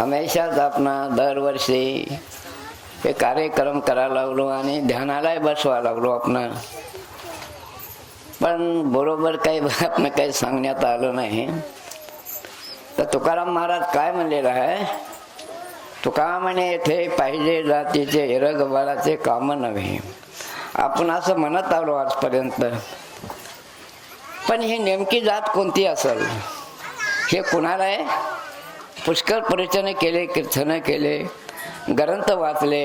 हमेशाच आपण दरवर्षी हे कार्यक्रम करायला लागलो आणि ध्यानालाही बसवा लागलो आपण. पण बरोबर काही आपण काही सांगण्यात आलं नाही. तर तुकाराम महाराज काय म्हणलेलं आहे? तुका म्हणे येथे पाहिजे जातीचे हिरगबाळाचे काम नव्हे. आपण असं म्हणत आलो आजपर्यंत. पण ही नेमकी जात कोणती असेल? हे कुणाला आहे? पुष्कळ परिचने केले कीर्तन केले ग्रंथ वाचले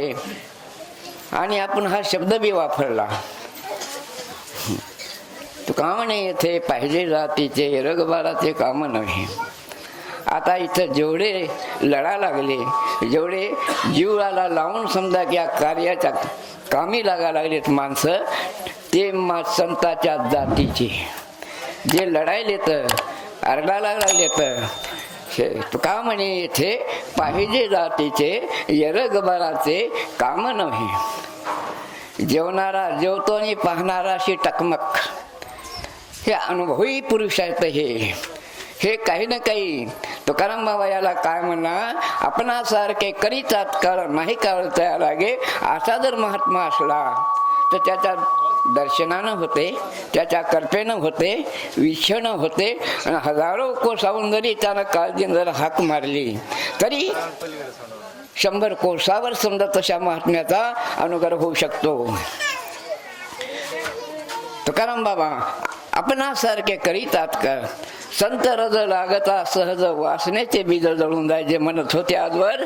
आणि आपण हा शब्द बी वापरला. तुका म्हणे येथे पाहिजे जातीचे हिरगबाळाचे काम नव्हे आता इथं जेवढे लढा लागले जेवढे जीवाला लावून समजा की या कार्याच्या कामी लागा लागलेत माणसं ते मा संताच्या जातीचे. जे लढायले तर आरडायला लागले तर का म्हणे येथे पाहिजे जातीचे यरगबराचे काम नव्हे. जेवणारा जेवतो आणि पाहणारा अशी टकमक. हे अनुभवी पुरुष आहेत हे. हे काही ना काही तुकाराम बाबा याला काय म्हणा आपणासारखे करीतात कर नाही कळता लागे असा जर महात्मा असला तर त्याच्या दर्शनानं होते त्याच्या कर्पेनं होते विषणं होते आणि हजारो कोसावून जरी त्यानं काळजी जर हाक मारली. तरी शंभर कोसावर समजा तशा महात्म्याचा अनुग्रह होऊ शकतो. तुकाराम बाबा आपणासारखे करीतात का? संत रज लागता सहज वासनेचे बीज जळून जाय जे म्हणत होते आजवर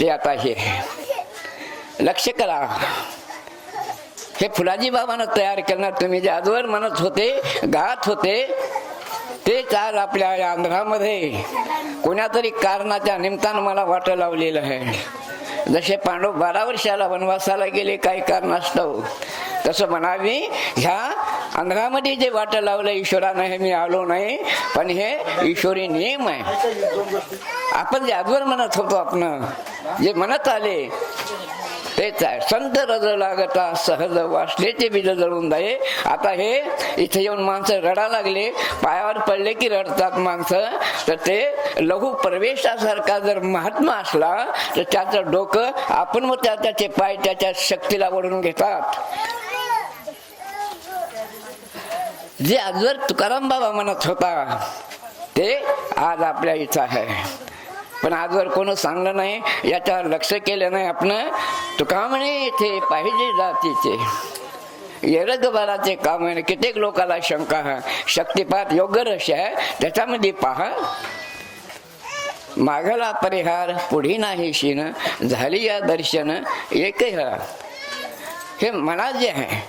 ते आता हे. लक्ष करा. हे फुलाजी बाबानं तयार करणार तुम्ही जे आजवर म्हणत होते गात होते ते चाल आपल्या या आंध्रामध्ये. कोणातरी कारणाच्या निमित्तानं मला वाट लावलेलं आहे. जसे पांडव बारा वर्षाला वनवासाला गेले काही कारणास्तव. तसं म्हणावी ह्या आंध्रामध्ये जे वाट लावलं ईश्वरानं हे मी आलो नाही. पण हे ईश्वरी नियम आहे. आपण जे आजवर म्हणत होतो आपण जे म्हणत आले तेच आहे. संत रज लागता सहज वासलेचे बीज जळून जाई आता हे इथे येऊन माणसं रडा लागले पायावर पडले की रडतात माणसं. तर ते लघु प्रवेशासारखा जर महात्मा असला तर त्याचं डोकं आपण मग त्या त्याचे पाय त्याच्या शक्तीला ओढून घेतात. जे आजवर तुकाराम बाबा म्हणत होता ते आज आपल्या इथं आहे. पण आजवर कोण सांगलं नाही याच्यावर लक्ष केलं नाही. आपण तुका म्हणे इथे पाहिजे जातीचे येरगबाराचे काम आहे कित्येक लोकाला शंका हा शक्तिपात योग्य रश आहे त्याच्यामध्ये पहा. मागला परिहार पुढे नाही शिन झाली या दर्शन एकही. हे मला जे आहे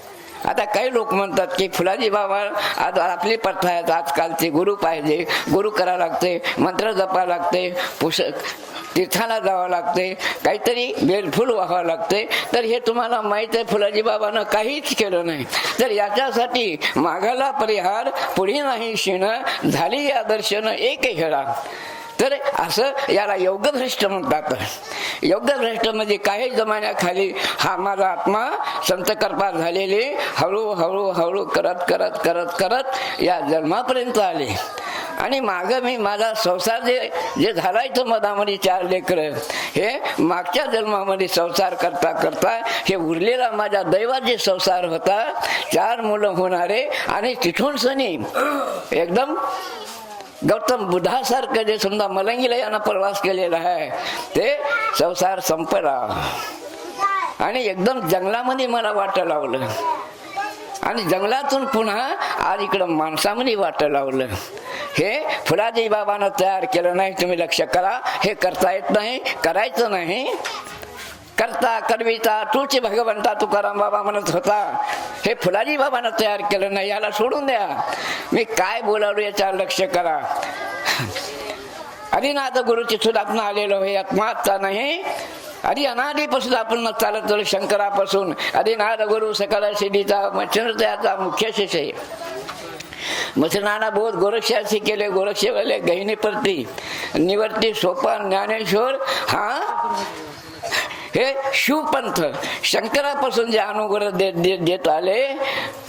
आता काही लोक म्हणतात की फुलाजी बाबा आज आपली प्रथा आहेत आजकालचे गुरु पाहिजे गुरु करावं लागते मंत्र जपावं लागते पुस्तक तीर्थाला जावं लागते काहीतरी बेलफूल व्हावं लागते. तर हे तुम्हाला माहीत आहे फुलाजी बाबानं काहीच केलं नाही. तर याच्यासाठी मागाला परिहार पुढे नाही शिणं झाली या दर्शन एक हेळा तर असं याला योगभ्रष्ट म्हणतात. योगभ्रष्ट म्हणजे काही जमान्याखाली हा माझा आत्मा संत कर्पा झालेले हळूहळू हळू करत करत करत करत या जन्मापर्यंत आले. आणि माग मी माझा संसार जे जे झालायचं मधामध्ये चार लेकर हे मागच्या जन्मामध्ये संसार करता करता हे उरलेला माझ्या दैवात जे संसार होता. चार मुलं होणारे आणि तिथून सनी. एकदम गौतम बुद्धासारखं जे समजा मलंगीला यांना प्रवास केलेला आहे ते संसार संपला. आणि एकदम जंगलामध्ये मला वाटं लावलं. आणि जंगलातून पुन्हा आज इकडं माणसामध्ये वाटं लावलं. हे फुलाजी बाबानं तयार केलं नाही तुम्ही लक्ष करा. हे करता येत नाही करायचं नाही. करता करविता तूच भगवंता तुकाराम बाबा म्हणत होता हे फुलाजी बाबांना तयार केलं नाही याला सोडून द्या. मी काय बोलावलो याच्यावर लक्ष करा. हरिनाथ गुरुची सुधापना आलेलो हे आत्माचा नाही. अरे अनादीपासून आपण चालत चालू शंकरापासून. अरिनाथ गुरु सकल सिद्धीचा मच्छर मुख्य शिष्य आहे. मसनाना बोध गोरक्षाशी केले गोरक्षेवाले गहिनी परती निवर्ती सोपान ज्ञानेश्वर हा? हे शिवपंथ शंकरापासून जे अनुग्रह देत देत देत आले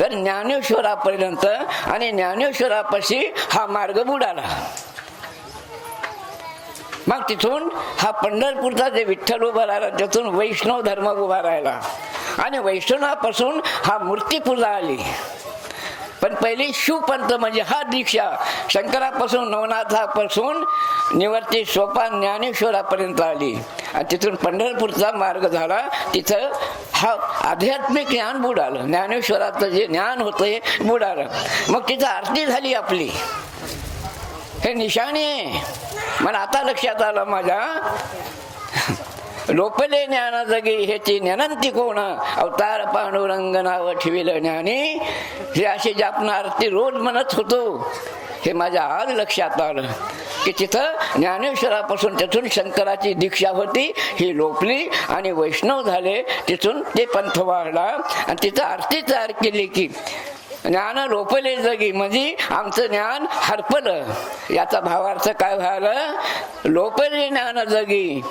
तर ज्ञानेश्वरापर्यंत आणि ज्ञानेश्वरापाशी हा मार्ग बुडाला. मग तिथून हा पंढरपूरचा जे विठ्ठल उभा राहिला त्यातून वैष्णव धर्म उभा राहिला. आणि वैष्णवापासून हा मूर्तीपूजा आली. पण पहिली शिवपंत म्हणजे हा दीक्षा शंकरापासून नवनाथापासून निवर्ती सोपा ज्ञानेश्वरापर्यंत आली. आणि तिथून पंढरपूरचा मार्ग झाला. तिथं हा आध्यात्मिक ज्ञान बुडालं. ज्ञानेश्वराचं जे ज्ञान होतं हे बुडालं. मग तिथं आरती झाली आपली. हे निशाणी आहे. मला आता लक्षात आलं माझ्या. लोपले ज्ञान जगी ह्याची ज्ञानंती कोण? अवतार पांडुरंग नाव ठेविलं ज्ञानी. हे असे जे आरती रोज म्हणत होतो. हे माझ्या आज लक्षात आलं. की तिथं ज्ञानेश्वरापासून तिथून शंकराची दीक्षा होती ही लोपली आणि वैष्णव झाले. तिथून ते पंथ वाढला. आणि तिथं आरती तयार केली की ज्ञान लोपले जगी. म्हणजे आमचं ज्ञान हरपलं. याचा भावार्थ काय व्हायला लोपले ज्ञान जगी.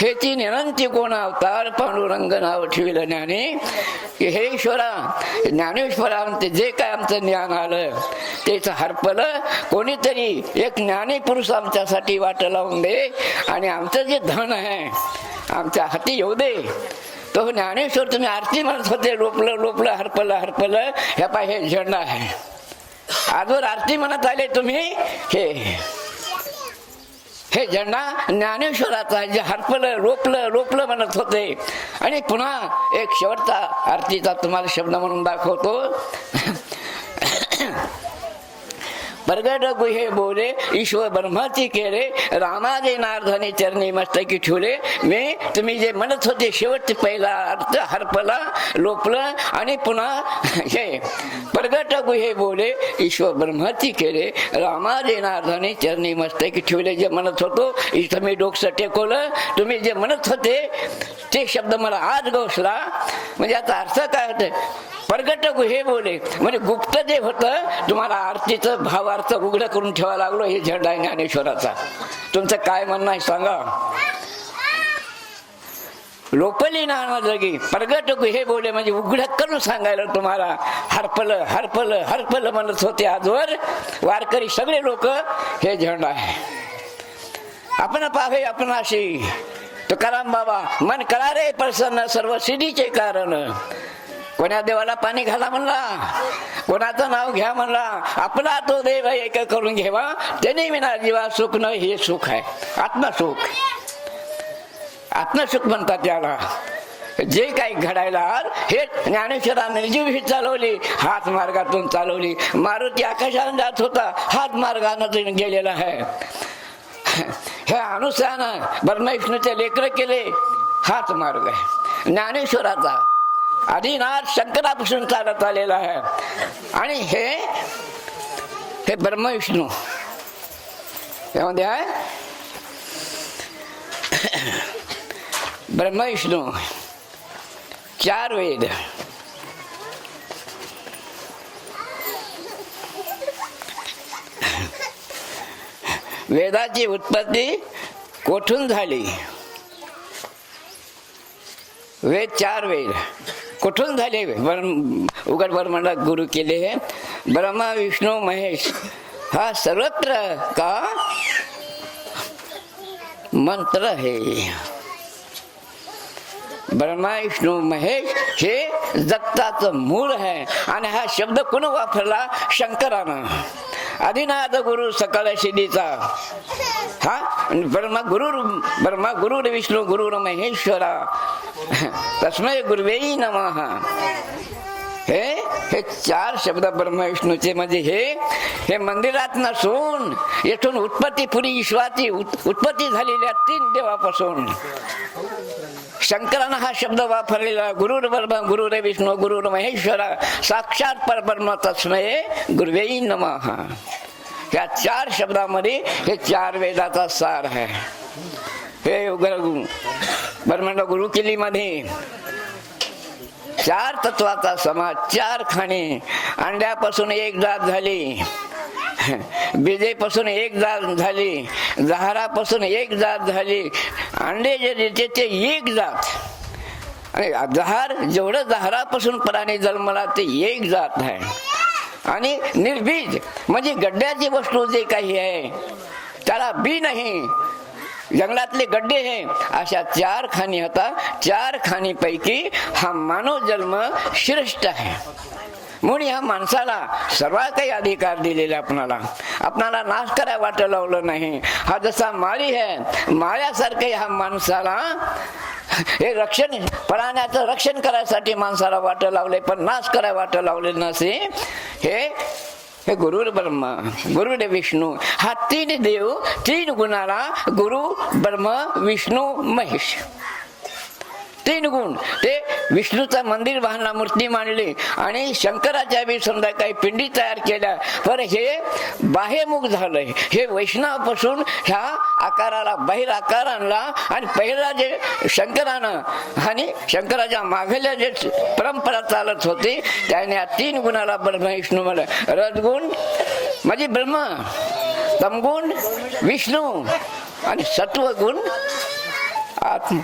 ह्याची निरंती कोण अवतार पांडुरंग नाव ठेवलं ज्ञाने? की हे ईश्वरा ज्ञानेश्वरा जे काय आमचं ज्ञान आलं तेच हरपलं. कोणीतरी एक ज्ञानी पुरुष आमच्यासाठी वाट लावून दे आणि आमचं जे धन आहे आमच्या हाती येऊ दे. तो ज्ञानेश्वर तुम्ही आरती म्हणत होते लोपलं लोपलं हरपलं हरपलं. ह्या पाय हे झेंडा आहे. आजवर आरती म्हणत आले तुम्ही हे हे झेंडा ज्ञानेश्वराचा जे हरपलं रोपलं रोपलं म्हणत होते. आणि पुन्हा एक शेवटचा आरतीचा तुम्हाला शब्द म्हणून दाखवतो. प्रगट गुहे बोले ईश्वर ब्रह्माची केले रामाजे नारधने चरणी मस्तकी ठेवले मी तुम्ही जे म्हणत होते शेवट पहिला अर्थ हरपला लोपलं आणि पुन्हा हे प्रगट गुहे बोले ईश्वर ब्रह्माची केले रामाजे नारधने चरणी मस्तकी ठेवले जे म्हणत होतो इथं मी डोकसं टेकवलं तुम्ही जे म्हणत होते ते शब्द मला आज गोसला म्हणजे याचा अर्थ काय होतं? प्रगट गुहे बोले म्हणजे गुप्त जे होतं तुम्हाला आरतीचं अर्थ उघड करून ठेवा लागलो हे झेंडा आहे ज्ञानेश्वराचा. तुमचं काय म्हणणं आहे सांगा. लोपली नाना जगी प्रगट हे बोले म्हणजे उघड करून सांगायला तुम्हाला हरपल हरपल हरपल म्हणत होते आजवर. वारकरी सगळे लोक हे झेंडा आहे. आपण पाहे आपण अशी तुकाराम बाबा मन करा रे प्रसन्न सर्व सिद्धीचे कारण. कोण्या देवाला पाणी घाला म्हणला. कोणाचं नाव घ्या म्हणला. आपला तो देव एक करून घ्यावा त्याने विना जीवा सुख न हे सुख आहे. आत्मसुख. आत्मसुख म्हणतात त्याला. जे काही घडायला हे ज्ञानेश्वराने ही चालवली हात मार्गातून चालवली. मारुती आकाशाने जात होता हात मार्गाने गेलेला आहे. हे अनुसानं ब्रह्मविष्णूचे लेकर केले हाच मार्ग आहे. ज्ञानेश्वराचा आदिनाथ शंकरापासून चालत आलेला आहे. आणि हे हे ब्रह्मविष्णू. यामध्ये आहे. ब्रह्मविष्णू. चार वेद. वेदाची उत्पत्ती कोठून झाली? वेद चार वेद. कुठून झाले ब्रह्म उघड ब्रह्मांडात गुरु केले. हे ब्रह्मा विष्णू महेश हा सर्वत्र का? मंत्र आहे ब्रह्मा विष्णू महेश हे जगताचं मूळ आहे. आणि हा शब्द कोण वापरला? शंकरानं. अधिनाद गुरु सकळ शिदीचा हा? ब्रह्मा गुरु ब्रह्मा गुरु विष्णू गुरु महेश्वरा. तस्मय गुरुवेई नमः. हे हे चार शब्द ब्रह्मविष्णूचे म्हणजे हे हे मंदिरात नसून येथून उत्पत्ती पुरी ईश्वराची उत्पत्ती झालेल्या तीन देवापासून. शंकरानं हा शब्द वापरलेला गुरुर ब्रह्म गुरुर विष्णू गुरुर महेश्वरा साक्षात परब्रह्म तस्मय गुरुवेई नमः. या चार शब्दामध्ये हे चार वेदाचा सार आहे. हे ब्रह्मांड गुरुकिलीमध्ये चार तत्वाचा समाज चार खाणे. अंड्यापासून एक जात झाली. बीजेपासून एक जात झाली. जहारापासून एक जात झाली. अंडे जे देते ते एक जात. आणि जहार जेवढं जहारापासून प्राणी जन्मला ते एक जात आहे. आणि निर्बीज म्हणजे गड्ड्याची वस्तू जे काही आहे त्याला बी नाही. जंगलातले गड्डे हे अशा चार खाणी होता. चार खाणीपैकी हा मानव जन्म श्रेष्ठ आहे. म्हणून ह्या माणसाला सर्व काही अधिकार दिलेले आपणाला. आपणाला नाश करायला वाट लावलं नाही. हा जसा माळी आहे माळ्यासारखं ह्या माणसाला हे रक्षण प्राण्याचं रक्षण करायसाठी माणसाला वाट लावले पण नाश करायला वाट लावले नसे. हे हे गुरुर ब्रह्मा गुरुदेव विष्णू हा तीन देव तीन गुणाला गुरु ब्रह्म विष्णू महेश तीन गुण ते विष्णूचा मंदिर वाहना मूर्ती मांडली आणि शंकराच्या बी समजा काही पिंडी तयार केल्या. पण हे बाहेमुख झालंय. हे वैष्णवापासून ह्या आकाराला बाहेर आकार आणला आणि पहिला जे शंकरानं आणि शंकराच्या मागल्या जे परंपरा चालत होती त्याने या तीन गुणाला ब्रह्म विष्णू म्हणलं. रजगुण म्हणजे ब्रह्म तमगुण विष्णू आणि सत्वगुण आत्मा.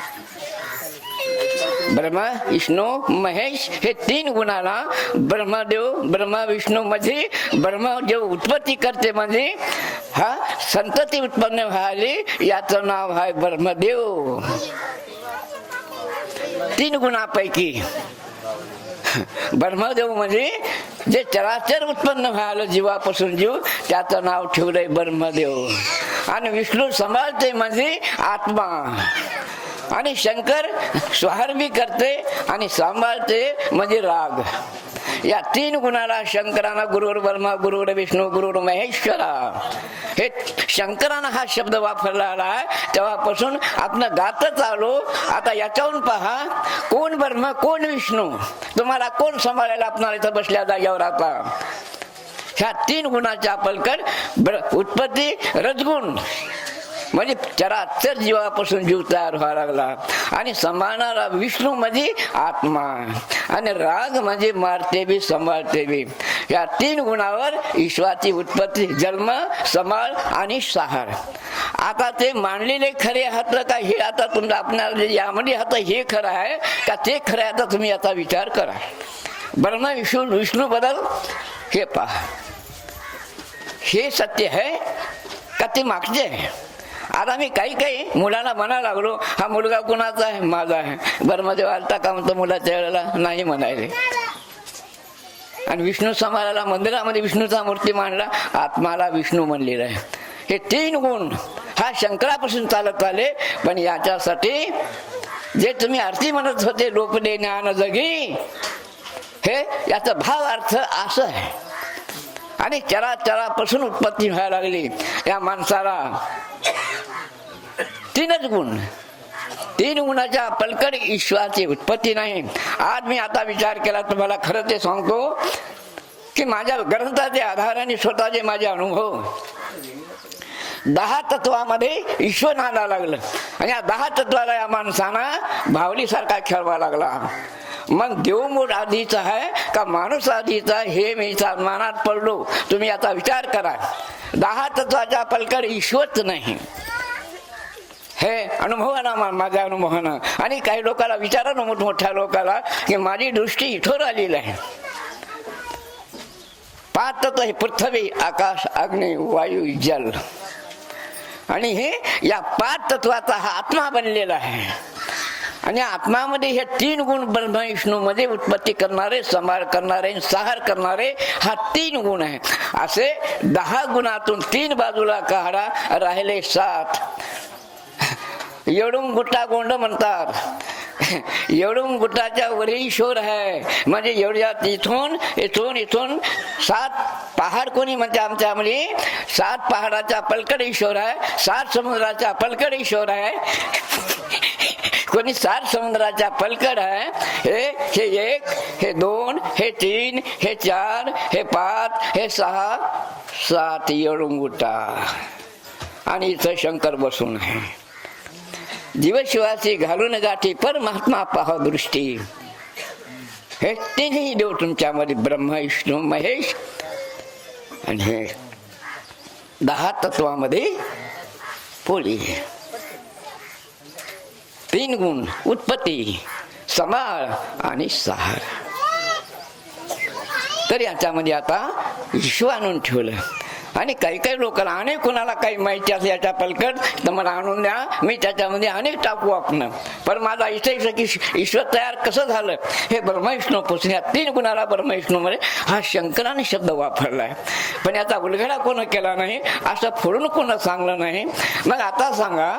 ब्रह्मा विष्णू महेश हे तीन गुणाला ब्रह्मदेव ब्रह्मा विष्णू मध्ये ब्रह्मदेव उत्पत्ती करते म्हणजे हा संतती उत्पन्न व्हायली याचं नाव आहे ब्रह्मदेव. तीन गुणापैकी. ब्रह्मदेव म्हणजे जे चराचर उत्पन्न व्हायला जीवापासून जीव त्याचं नाव ठेवलंय ब्रह्मदेव. आणि विष्णू सांभाळते म्हणजे आत्मा. आणि शंकर स्वाहारबी करते आणि सांभाळते म्हणजे राग. या तीन गुणाला शंकरानं गुरुवर ब्रह्मा गुरुवर विष्णू गुरुवर महेश्वरा. हे शंकरानं हा शब्द वापरलेला आहे. तेव्हापासून आपण गातच आलो आता याच्याहून पहा कोण ब्रह्म कोण विष्णू? तुम्हाला कोण सांभाळायला आपणाला इथं बसल्या जागेवर आता? ह्या तीन गुणाच्या पलकड ब्र- उत्पत्ती रजगुण. म्हणजे चराचर जीवापासून जीव तयार व्हायला लागला. आणि सांभाळणारा विष्णू म्हणजे आत्मा. आणि राग म्हणजे मारते बी सांभाळते बी. या तीन गुणावर ईश्वराची उत्पत्ती जन्म समाळ आणि सहार. आता ते मांडलेले खरे आहात का हे आता तुमचं आपल्याला यामध्ये आता हे खरं आहे का ते खरं आहे आता तुम्ही आता विचार करा. ब्रह्म विष्णू विष्णू बदल? हे पहा. हे सत्य आहे का ते मागचे आहे? आता मी काही काही मुलांना म्हणा लागलो हा मुलगा कुणाचा आहे? माझा आहे. बरं मध्ये आलता का? म्हणतो मुलाच्या वेळेला नाही म्हणायले. आणि विष्णू समाजाला मंदिरामध्ये विष्णूचा मूर्ती मांडला आत्माला विष्णू म्हणलेला आहे. हे तीन गुण हा शंकरापासून चालत आले पण याच्यासाठी जे तुम्ही आरती म्हणत होते लोपदे ज्ञान जगी हे याचा भाव अर्थ असं आहे. आणि चराचरापासून उत्पत्ती व्हायला लागली. या माणसाला तीनच गुण. तीन गुणाच्या पलकड ईश्वराची उत्पत्ती नाही. आज मी आता विचार केला तुम्हाला खरं ते सांगतो की माझ्या ग्रंथाचे आधाराने स्वतःचे माझे अनुभव. दहा तत्वामध्ये ईश्वर नांदा लागलं. आणि या दहा तत्वाला या माणसानं भावलीसारखा खेळवा लागला. मग देवमूळ आधीचा आहे का माणूस आधीचा हे मी मनात पडलो. तुम्ही आता विचार करा. दहा तत्वाच्या पलकड ईश्वरच नाही. हे अनुभवाना मा- माझ्या अनुभवानं आणि काही लोकांना विचारानं मोठमोठ्या लोकांना की माझी दृष्टी इथं आलेली आहे पाच हे पृथ्वी आकाश अग्नी वायू जल आणि हे या पाच तत्वाचा हा आत्मा बनलेला आहे आणि आत्मामध्ये हे तीन गुण ब्रह्म विष्णूमध्ये उत्पत्ती करणारे संभार करणारे सहार करणारे हा तीन गुण आहे असे दहा गुणातून तीन बाजूला काढा राहिले सात येडून गुट्टा गोंड म्हणतात. येडून गुट्टाच्या वरही शोर आहे. म्हणजे एवढ्या इथून इथून इथून सात पहाड कोणी म्हणते आमच्यामध्ये सात पहाडाचा पलकडे शोर आहे. सात समुद्राचा पलकडे शोर आहे. कोणी सात समुद्राच्या पलकड आहे? हे हे एक हे दोन हे तीन हे चार हे पाच हे सहा सात येडून गुट्टा. आणि इथं शंकर बसून आहे. जीवशिवाची घालून गाठी परमात्मा पहा दृष्टी. हे तिन्ही देव तुमच्यामध्ये ब्रह्म विष्णू महेश आणि हे दहा तत्वामध्ये पोळी तीन गुण उत्पत्ती समाळ आणि सहार तर याच्यामध्ये आता विश्व आणून ठेवलं. आणि काही काही लोकांना अनेक कोणाला काही माहिती असेल याच्या पलकट तर मला आणून द्या. मी त्याच्यामध्ये अनेक टाकू आपण. पण माझा इथे की ईश्वर तयार कसं झालं? हे ब्रह्मविष्णू पुसून या तीन गुणाला ब्रह्मविष्णूमध्ये हा शंकराने शब्द वापरलाय. पण याचा उलगडा कोण केला नाही? असं फोडून कोण सांगलं नाही? मग आता सांगा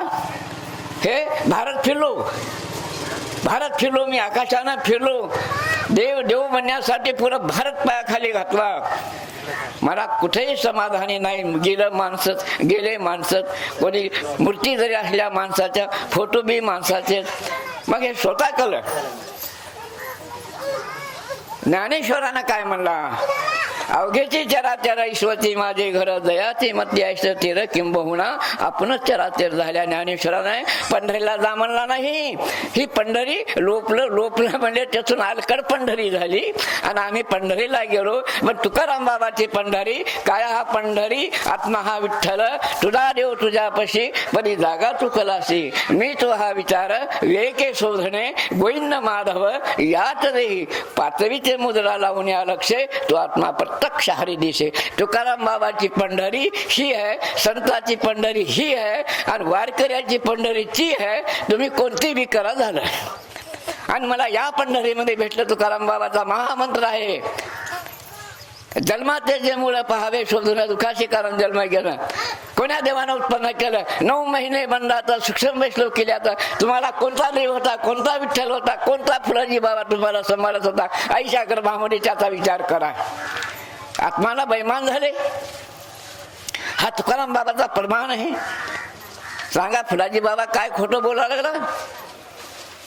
हे भारत फिरलो. भारत फिरलो मी आकाशानं फिरलो. देव देव म्हणण्यासाठी पुरं भारत पायाखाली घातला. मला कुठेही समाधानी नाही. गेलं माणसं गेले माणसं कोणी मूर्ती जरी असल्या माणसाच्या फोटो बी माणसाचे. मग हे स्वतः कळलं. ज्ञानेश्वरानं काय म्हणला? अवघेची चराचर ईश्वती माझे घर दयाची मती ऐश्वर तीर किंबहुना. आपणच चराचर झाल्या ज्ञानेश्वराने. पंढरीला जा म्हणला नाही. ही पंढरी लोपलं लोपलं म्हणजे त्यातून आलकड पंढरी झाली. आणि आम्ही पंढरीला गेलो. मग तुकाराम बाबाची पंढरी काय हा पंढरी आत्मा हा विठ्ठल. तुझा देव तुझ्यापाशी परी जागा चुकलासी मी तो हा विचार विवेके शोधणे गोविंद माधव यात देही पातळीचे मुद्रा लावून या लक्ष तो आत्मा प्रत्यक्ष हरी तुकाराम बाबाची पंढरी ही आहे संताची पंढरी ही आहे आणि वारकऱ्याची पंढरी ती आहे. तुम्ही कोणती बी करा झालं. आणि मला या पंढरीमध्ये भेटलं तुकाराम बाबाचा महामंत्र आहे. जन्माचे जे मुलं पहावे शोधून दुखाशी कारण जन्म गेलं कोण्या देवानं उत्पन्न केलं? नऊ महिने बंदाचा सूक्ष्म वैष्णव केल्याचा तुम्हाला कोणता देव होता कोणता विठ्ठल होता कोणता फुलाजी बाबा तुम्हाला सांभाळत होता? आईशा गर्भामध्ये त्याचा विचार करा. आत्माला बैमान झाले. हा तुकाराम बाबाचा प्रमाण आहे. सांगा फुलाजी बाबा काय खोटं बोलायला लागला?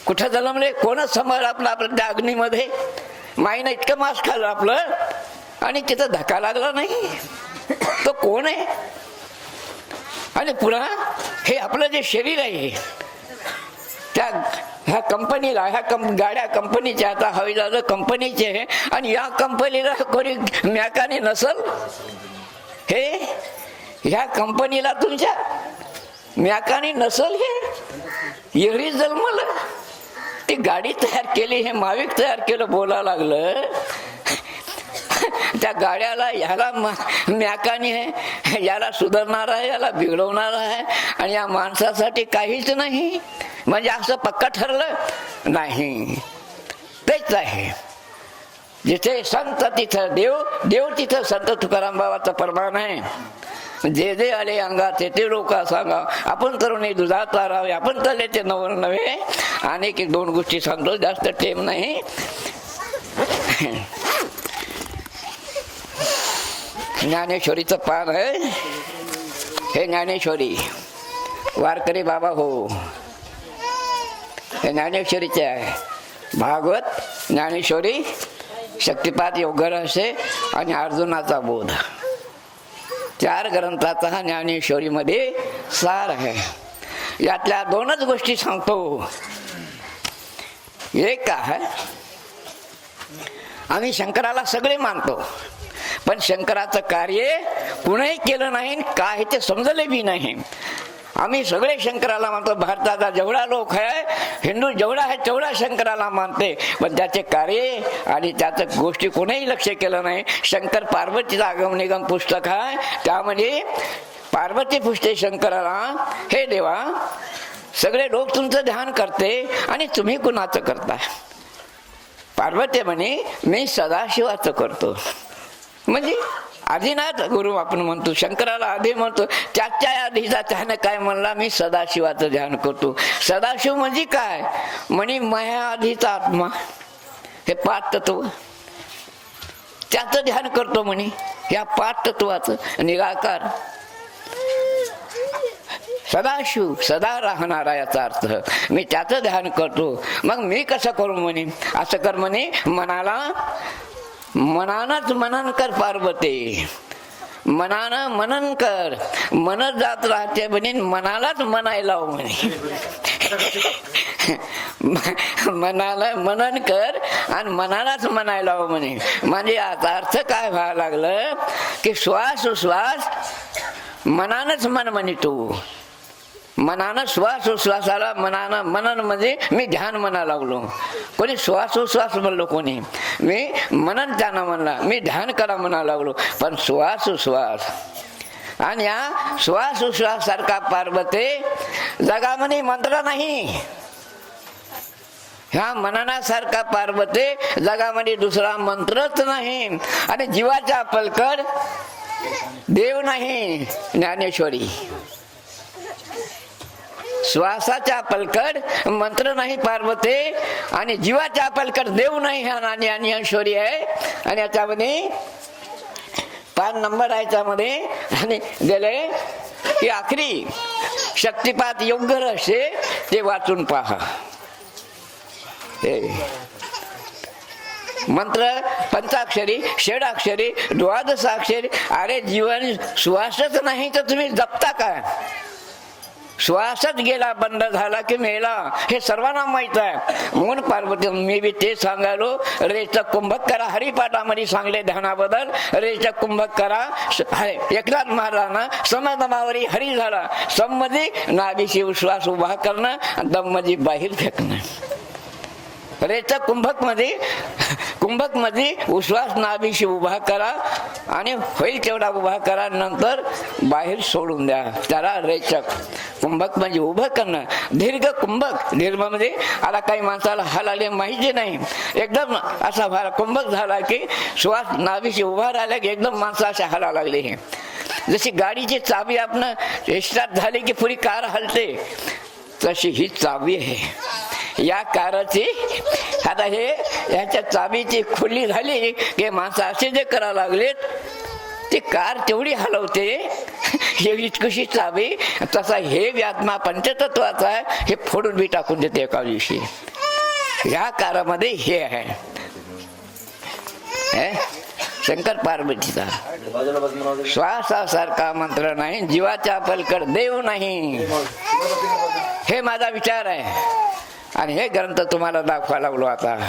कुठं जन्मले? कोणच समोर आपलं आपलं त्या अग्नीमध्ये? माईनं इतकं मास खाल्लं आपलं आणि तिथं धक्का लागला नाही. तो कोण आहे? आणि पुन्हा हे आपलं जे शरीर आहे त्या ह्या कंपनीला ह्या कंप गाड्या कंपनीच्या आता हवी कंपनीचे आहे. आणि या कंपनीला कोणी मॅकाने नसल? हे? ह्या कंपनीला तुमच्या मॅकाने नसल हे? एवढी जन्मलं ती गाडी तयार केली हे माविक तयार केलं बोला लागलं. त्या गाड्याला ह्याला मॅकाने आहे याला सुधारणार आहे याला बिघडवणार आहे. आणि या माणसासाठी काहीच नाही. म्हणजे असं पक्क ठरलं नाही. तेच आहे. जिथे संत तिथं देव देव तिथं संत तुकाराम बाबाचा प्रमाण आहे. जे जे आले अंगात ते ते लोक सांगा आपण तरुणी दुधात राहावे आपण तर ते नवर नव्हे. आणि एक दोन गोष्टी सांगतो जास्त टेम नाही. ज्ञानेश्वरीचं पान आहे. हे ज्ञानेश्वरी वारकरी बाबा हो. हे ज्ञानेश्वरीचे आहे. भागवत ज्ञानेश्वरी शक्तिपात योगरहस्य आणि अर्जुनाचा बोध. चार ग्रंथाचा हा ज्ञानेश्वरीमध्ये सार आहे. यातल्या दोनच गोष्टी सांगतो. एक आहे आम्ही शंकराला सगळे मानतो. पण शंकराचं कार्य कुणीही केलं नाही काय ते समजले बी नाही. आम्ही सगळे शंकराला मानतो. भारताचा जेवढा लोक आहे हिंदू जेवढा आहे तेवढा शंकराला मानते. पण त्याचे कार्य आणि त्याचं गोष्टी कोणीही लक्ष केलं नाही. शंकर पार्वतीचं आगम निगम पुस्तक आहे. त्यामध्ये पार्वती पुष्टे शंकराला. हे देवा सगळे लोक तुमचं ध्यान करते आणि तुम्ही कुणाचं करता पार्वती म्हणे मी सदाशिवाचं करतो. म्हणजे आधीनाथ गुरु आपण म्हणतो शंकराला आधी म्हणतो त्याच्या आधीचा त्यानं काय म्हणला? मी सदाशिवाचं ध्यान करतो. सदाशिव म्हणजे काय? म्हणे मया आधीचा आत्मा. हे पाच तत्व. त्याचं ध्यान करतो म्हणे या पाच तत्वाचं. निराकार. सदाशिव सदा राहणारा याचा अर्थ मी त्याचं ध्यान करतो. मग मी कसं करू म्हणे? असं कर म्हणे मनाला मनानच मनन कर पार्वती. मनानं मनन कर. मनत जात राहते म्हणे मनालाच मनायला लाव म्हणे. मनाला मनन कर आणि मनालाच म्हणायला लाव म्हणे. म्हणजे आता अर्थ काय व्हायला लागलं? की श्वास श्वास मनानच मन म्हणे तू. मनानं श्वासोश्वासाला मनानं मनन म्हणजे मी ध्यान म्हणा लागलो. कोणी श्वासोश्वास म्हणलो कोणी? मी मनन त्यानं म्हणला मी ध्यान करा म्हणा लागलो. पण श्वासोश्वास. आणि या श्वासोश्वास सारखा पार्वते जगामध्ये मंत्र नाही. ह्या मननासारखा पार्वते जगामध्ये दुसरा मंत्रच नाही. आणि जीवाचा पलकड देव नाही ज्ञानेश्वरी. श्वासाच्या पलकड मंत्र नाही पार्वते आणि जीवाच्या पलकड देव नाही ह्या ऐश्वरी आहे. आणि याच्यामध्ये पान नंबर आहे याच्यामध्ये. आणि गेले की आखरी शक्तिपात योग्य रहस्य ते वाचून पहा. मंत्र पंचाक्षरी षडाक्षरी द्वादशाक्षरी अरे जीवन श्वासच नाही तर तुम्ही जपता का श्वासच गेला बंद झाला की मेला हे सर्वांना माहीत आहे. म्हणून पार्वती मी बी ते सांगायलो रेचक कुंभक करा हरिपाठामध्ये सांगले ध्यानाबद्दल रेचक कुंभक करा एकनाथ महाराजांना समदमावरी हरी झाला. सममध्ये नाभीशी विश्वास उभा करणं आणि दममध्ये बाहेर फेकणं. रेचा कुंभकमध्ये कुंभकमध्ये उश्वास नाभीशी उभा करा आणि होईल तेवढा उभा करा नंतर बाहेर सोडून द्या. त्याला रेचक. कुंभक म्हणजे उभं करणं. दीर्घ कुंभक. दीर्घ म्हणजे आता काही माणसाला हालाले माहिती नाही. एकदम असा भार कुंभक झाला की श्वास नाभीशी उभा राहिला की एकदम माणसं अशा हाला लागले हे. जशी गाडीची चावी आपण एक्स्ट्रात झाली की पुरी कार हलते तशी ही चावी आहे. या काराची आता हे याच्या चाबीची खुली झाली की माणसं असे जे करा लागलेत ती कार तेवढी हलवते. हे इतकशी चावी तसा हे व्यात्मा आत्मा पंचतत्वाचा आहे हे फोडून बी टाकून देते एका दिवशी. या कारामध्ये हे आहे. हे? शंकर पार्वतीचा. श्वासासारखा मंत्र नाही जीवाच्या पलकड देव नाही. हे माझा विचार आहे. आणि हे ग्रंथ तुम्हाला दाखवा लागलो आता.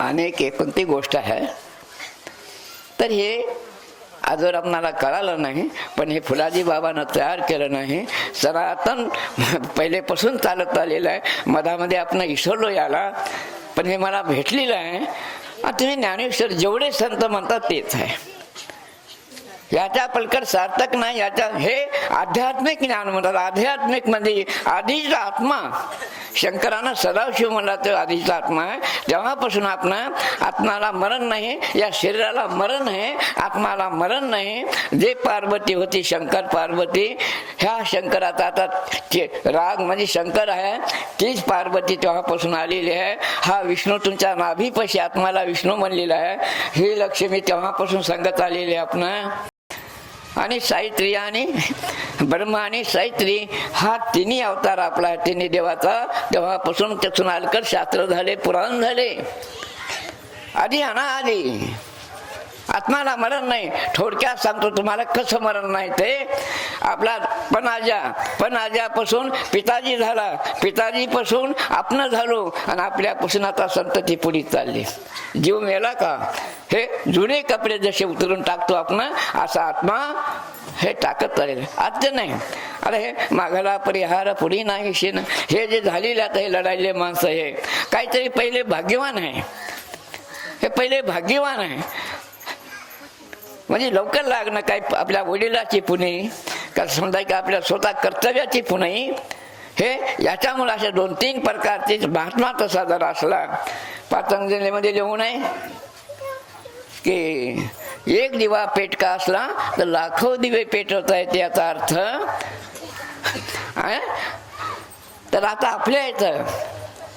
अनेक एक गोष्ट आहे? तर हे आजवर आपणाला कळालं नाही पण हे फुलाजी बाबानं तयार केलं नाही सनातन पहिलेपासून चालत आलेलं आहे मधामध्ये आपण इसरलो याला पण हे मला भेटलेलं आहे. आणि तुम्ही ज्ञानेश्वर जेवढे संत म्हणतात तेच आहे. याच्या पलकड सार्थक नाही याच्या हे आध्यात्मिक ज्ञान म्हणतात. आध्यात्मिक म्हणजे आधीचा आत्मा. शंकरानं सदाशिव म्हणला तो आधीचा आत्मा आहे. तेव्हापासून आपण आत्माला मरण नाही या शरीराला मरण आहे आत्माला मरण नाही जे पार्वती होती शंकर पार्वती ह्या शंकराचा आता ते राग म्हणजे शंकर आहे तीच पार्वती तेव्हापासून आलेली आहे. हा विष्णू तुमच्या नाभीपाशी आत्माला विष्णू म्हणलेला आहे. ही लक्ष्मी तेव्हापासून सांगत आलेली आहे आपण. आणि सावित्री आणि ब्रह्मा आणि सावित्री हा तिन्ही अवतार आपला तिन्ही देवाचा. तेव्हापासून त्यातून आलकर शास्त्र झाले पुराण झाले. आधी आणा आधी आत्माला मरण नाही. थोडक्यात सांगतो तुम्हाला कसं मरण नाही ते. आपला पनाजा पनाजापासून पिताजी झाला. पिताजीपासून आपण झालो आणि आपल्यापासून आता संतती पुढे चालली. जीव मेला का? हे जुने कपडे जसे उतरून टाकतो आपण असा आत्मा हे टाकत चालेल आत्य नाही. अरे हे मागाला परिहार पुढे नाही शेण हे जे झालेले आता हे लढायले माणसं हे काहीतरी पहिले भाग्यवान आहे. हे पहिले भाग्यवान आहे. म्हणजे लवकर लागणं काय आपल्या वडिलाची पुणे का समजा की आपल्या स्वतः कर्तव्याची पुणे हे याच्यामुळे अशा दोन तीन प्रकारचे महात्मा तसा जर असला पातंजलीमध्ये म्हणजे लिहू आहे की एक दिवा पेटका असला तर लाखो दिवे पेटवता येते याचा अर्थ तर आता आपल्या इथं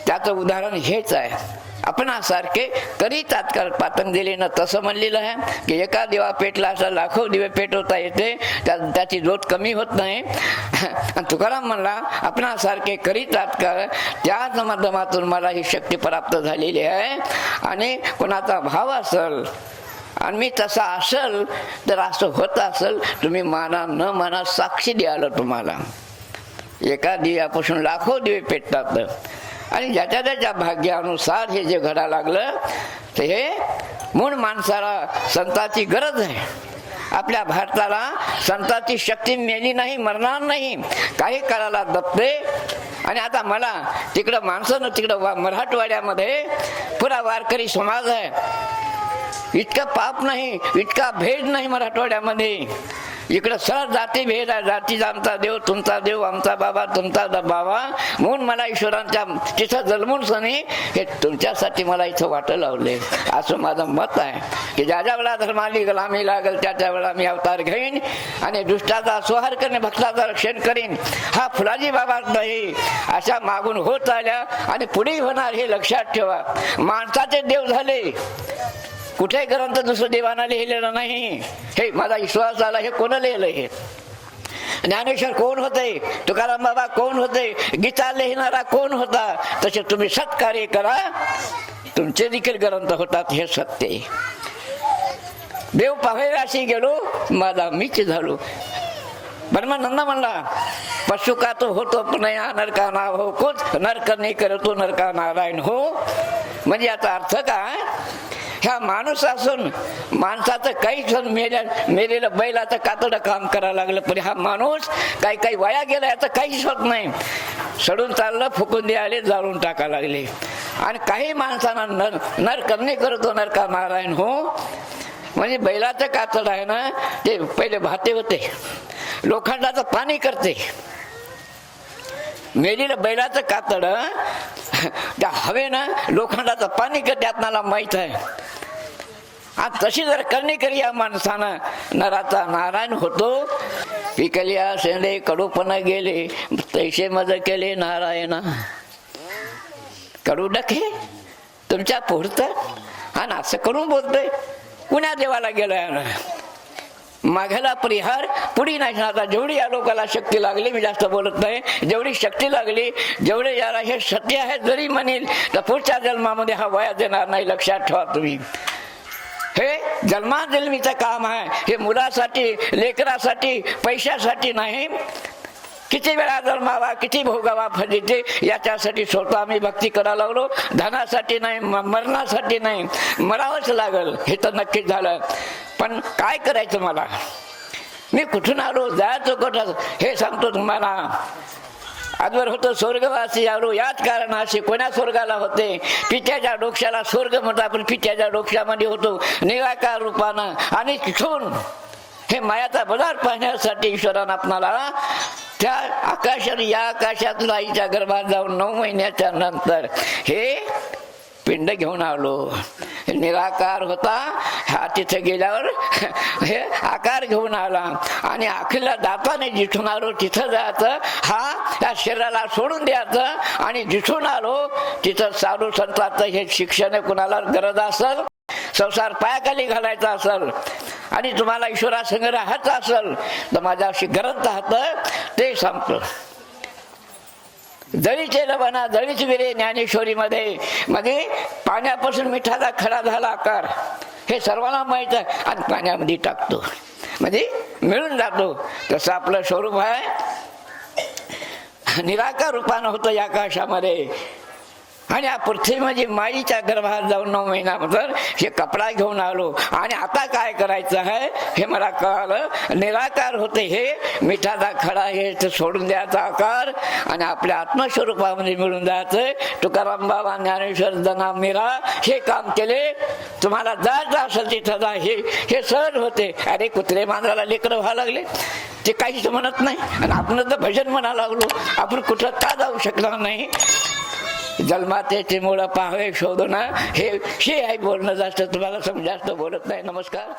त्याचं उदाहरण हेच आहे. आपणासारखे करी तात्काळ पातंजलीनं तसं म्हणलेलं आहे की एका दिवा पेटला असा लाखो दिवे पेटवता येते त्या त्याची जोत कमी होत नाही. आणि तुकाराम म्हणला आपणासारखे करी तात्काळ त्याच माध्यमातून मला ही शक्ती प्राप्त झालेली आहे आणि कोणाचा भाव असेल आणि मी तसा असेल तर असं होत असेल तुम्ही माना न माना साक्षी द्याल तुम्हाला. एका दिव्यापासून लाखो दिवे पेटतात. आणि ज्याच्या त्याच्या भाग्यानुसार हे जे घडा लागलं ते हे माणसाला संताची गरज आहे. आपल्या भारताला संताची शक्ती मेली नाही मरणार नाही. काही करायला दपते आणि आता मला तिकडं माणसानं तिकडं वा मराठवाड्यामध्ये पुरा वारकरी समाज आहे. इतका पाप नाही इतका भेद नाही मराठवाड्यामध्ये. इकडं सर जाती भेद आहे. जातीचा आमचा देव तुमचा देव आमचा बाबा तुमचा बाबा. म्हणून मला ईश्वरांच्या तिथं जन्मून सनी हे तुमच्यासाठी मला इथं वाटं लावले. असं माझं मत आहे. की ज्या ज्या वेळा धर्माली गलामी लागेल त्या त्या वेळा मी अवतार घेईन आणि दुष्टाचा सोहार करेन भक्ताचं रक्षण करीन. हा फुलाजी बाबा नाही. अशा मागून होत आल्या आणि पुढे होणार हे लक्षात ठेवा. माणसाचे देव झाले. कुठे ग्रंथ दुसरं देवाना लिहिलेलं नाही. हे माझा विश्वास झाला हे कोण लिहिलं हे? ज्ञानेश्वर कोण होते? तुकाराम बाबा कोण होते? गीता लिहिणारा कोण होता? तसे तुम्ही सत्कार्य करा. तुमचे देखील ग्रंथ होतात हे सत्य देव पाहायलाशी गेलो माझा मीच झालो. बरं म्हणला पशु का तो होतो पण या नरका नाव हो कोच नरक नाही करतो नरका नारायण हो. म्हणजे याचा अर्थ काय? ह्या माणूस असून माणसाचं काही मेल्या मेलेलं बैलाचं कातडं काम करायला लागलं पण हा माणूस काही काही वाया गेला याचं काहीच होत नाही. सडून चाललं फुकून द्यायला जाळून टाका लागले. आणि काही माणसांना नर नरक नाही करतो नरका नारायण हो? म्हणजे बैलाचं कातड आहे ना ते पहिले भाते होते. लोखंडाचं पाणी करते. मेलेलं बैलाचं कातड त्या हवेनं लोखंडाचं पाणी त्यात मला माहीत आहे? आज तशी जर करणी करी या माणसानं नराचा नारायण होतो पिकल्या शेंडे कडूपणा गेले तैसे मज केले नारायण. कडू डके तुमच्या पुढतं आणि असं करून बोलतोय. कुण्या देवाला गेलोय? ना माघ्याला परिहार पुढी नाही आता जेवढी या लोकाला शक्ती लागली मी जास्त बोलत नाही. जेवढी शक्ती लागली जेवढे याला हे सत्य आहे जरी म्हणेल तर पुढच्या जन्मामध्ये हा वया देणार नाही लक्षात ठेवा तुम्ही. हे जन्माजन्मीचं काम आहे. हे मुलासाठी लेकरासाठी पैशासाठी नाही. किती वेळा जन्मावा किती भोगावा फजिते याच्यासाठी स्वतः आम्ही भक्ती करायला लागलो. धनासाठी नाही म- मरणासाठी नाही. मरावंच लागल. हे तर नक्कीच झालं. पण काय करायचं मला? मी कुठून आलो? जायचं कुठं? हे सांगतो तुम्हाला. आजवर होतो स्वर्गवासी आलो. याच कारणाशी कोण्या स्वर्गाला होते? पित्याच्या डोक्याला स्वर्ग म्हणतो आपण पित्याच्या डोक्यामध्ये होतो निराकार रूपानं. आणि तिथून हे मायाचा बाजार पाहण्यासाठी ईश्वरानं आपणाला त्या आकाशात या आकाशातून आईच्या गर्भात जाऊन नऊ महिन्याच्या नंतर हे पिंड घेऊन आलो. निराकार होता. हा तिथे गेल्यावर हे आकार घेऊन आला. आणि अखिला दाताने जिथून आलो तिथं जायचं. हा त्या शरीराला सोडून द्यायचं. आणि जिथून आलो तिथं साधू संतांचं हे शिक्षण कुणाला गरज असेल? संसार पायाखाली घालायचा असेल. आणि तुम्हाला ईश्वरासंग राहायचं असेल. तर माझ्याशी गरज राहतं. ते सांगतो जळीचे लवणा जळीच विरे ज्ञानेश्वरीमध्ये. मध्ये पाण्यापासून मिठाचा खडा झाला आकार. हे सर्वांना माहीत आहे. आणि पाण्यामध्ये टाकतो. म्हणजे मिळून जातो. तसं आपलं स्वरूप आहे. निराकार रूपानं होतं या आकाशामध्ये. आणि या पृथ्वीमध्ये माईच्या गर्भात जाऊन नऊ महिन्यानंतर हे कपडा घेऊन आलो. आणि आता काय करायचं आहे हे मला कळालं. निराकार होते हे. मिठाचा खडा हे सोडून द्यायचा आकार. आणि आपल्या आत्मस्वरूपामध्ये मिळून जायचं तुकाराम बाबा ज्ञानेश्वर जना मीरा हे काम केले. तुम्हाला जायचं असेल तिथं जा. हे हे सहज होते. अरे कुत्रे मांजराला लेकरं व्हायला लागले. ते काहीच म्हणत नाही. आणि आपण तर भजन म्हणा लागलो. आपण कुठं का जाऊ शकणार नाही? जन्माते मुळं पाहावे शोधणं हे हे आहे बोलणं जास्त तुम्हाला समजा जास्त बोलत नाही. नमस्कार.